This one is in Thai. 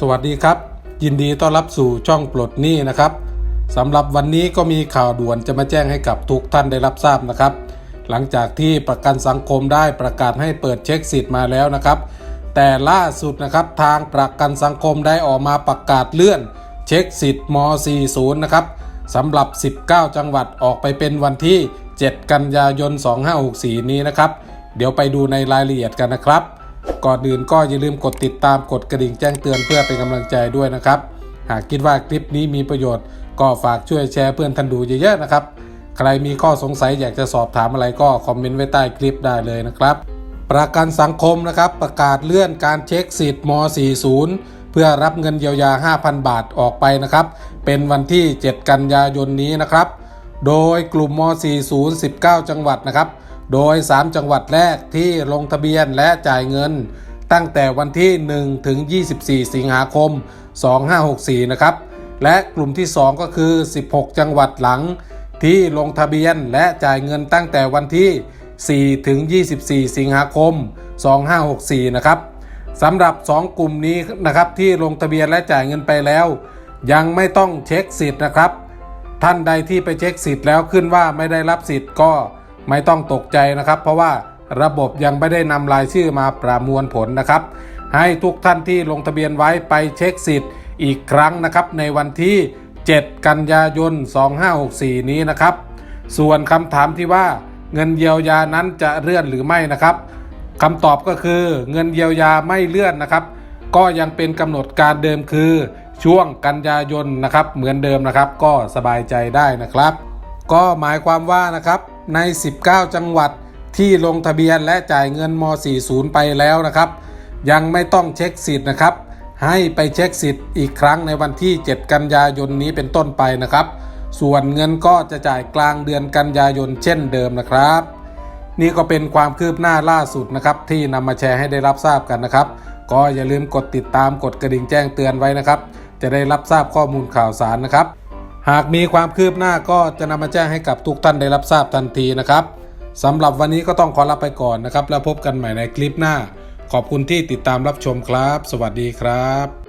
สวัสดีครับ ยินดีต้อนรับสู่ช่องปลดหนี้นะครับสำหรับวันนี้ก็มีข่าวด่วนจะมาแจ้งให้กับทุกท่านได้รับทราบนะครับ หลังจากที่ประกันสังคมได้ประกาศให้เปิดเช็คสิทธิ์มาแล้วนะครับ แต่ล่าสุดนะครับทางประกันสังคมได้ออกมาประกาศเลื่อน เช็คสิทธิ์ม 40 นะครับสำหรับ 19 จังหวัดออกไปเป็นวันที่ 7 กันยายน 2564 นี้นะครับ เดี๋ยวไปดูในรายละเอียดกันนะครับ ก่อนอื่นก็อย่าลืมกดติดตามกดกระดิ่งแจ้งเตือนเพื่อเป็นกำลังใจด้วยนะครับ หากคิดว่าคลิปนี้มีประโยชน์ ก็ฝากช่วยแชร์เพื่อนท่านดูเยอะๆนะครับ ใครมีข้อสงสัยอยากจะสอบถามอะไรก็คอมเมนต์ไว้ใต้คลิปได้เลยนะครับ ประกันสังคมนะครับประกาศเลื่อนการเช็คสิทธิ์ม 40 เพื่อรับเงินเยียวยา 5,000 บาทออกไปนะครับ เป็นวันที่ 7 กันยายนนี้นะครับ โดยกลุ่มม 40 19 จังหวัดนะครับ โดย 3 จังหวัดแรกที่ลงทะเบียนและจ่ายเงิน ตั้งแต่วันที่ 1 ถึง 24 สิงหาคม 2564 นะครับ และกลุ่มที่ 2 ก็คือ 16 จังหวัดหลัง ที่ลงทะเบียนและจ่ายเงินตั้งแต่วันที่ 4 ถึง 24 สิงหาคม 2564 นะครับสำหรับ 2 กลุ่มนี้นะครับที่ลงทะเบียนและจ่ายเงินไปแล้ว ยังไม่ต้องเช็คสิทธิ์นะครับ ท่านใดที่ไปเช็คสิทธิ์แล้วขึ้นว่าไม่ได้รับสิทธิ์ก็ ไม่ต้องตกใจนะครับ เพราะว่าระบบยังไม่ได้นำรายชื่อมาประมวลผลนะครับ ให้ทุกท่านที่ลงทะเบียนไว้ไปเช็คสิทธิ์อีกครั้งนะครับในวันที่ 7 กันยายน 2564 นี้นะครับ ส่วนคำถามที่ว่าเงินเยียวยานั้นจะเลื่อนหรือไม่นะครับคำตอบก็คือเงินเยียวยาไม่เลื่อนนะครับ ก็ยังเป็นกำหนดการเดิมคือช่วงกันยายนนะครับ เหมือนเดิมนะครับ ก็สบายใจได้นะครับ ก็หมายความว่านะครับใน 19 จังหวัดที่ลงทะเบียนและจ่ายเงินม 40 ไปแล้วนะครับ ยังไม่ต้องเช็คสิทธิ์นะครับ ให้ไปเช็คสิทธิ์อีกครั้งในวันที่ 7 กันยายนนี้เป็นต้นไปนะครับ ส่วนเงินก็จะจ่ายกลางเดือนกันยายนเช่นเดิมนะครับ นี่ก็เป็นความคืบหน้าล่าสุดนะครับ ที่นำมาแชร์ให้ได้รับทราบกันนะครับ ก็อย่าลืมกดติดตามกดกระดิ่งแจ้งเตือนไว้นะครับ จะได้รับทราบข้อมูลข่าวสารนะครับ หากมีความคืบหน้าก็จะนำมาแจ้งให้กับทุกท่านได้รับทราบทันทีนะครับสำหรับวันนี้ก็ต้องขอลาไปก่อนนะครับ แล้วพบกันใหม่ในคลิปหน้า ขอบคุณที่ติดตามรับชมครับ สวัสดีครับ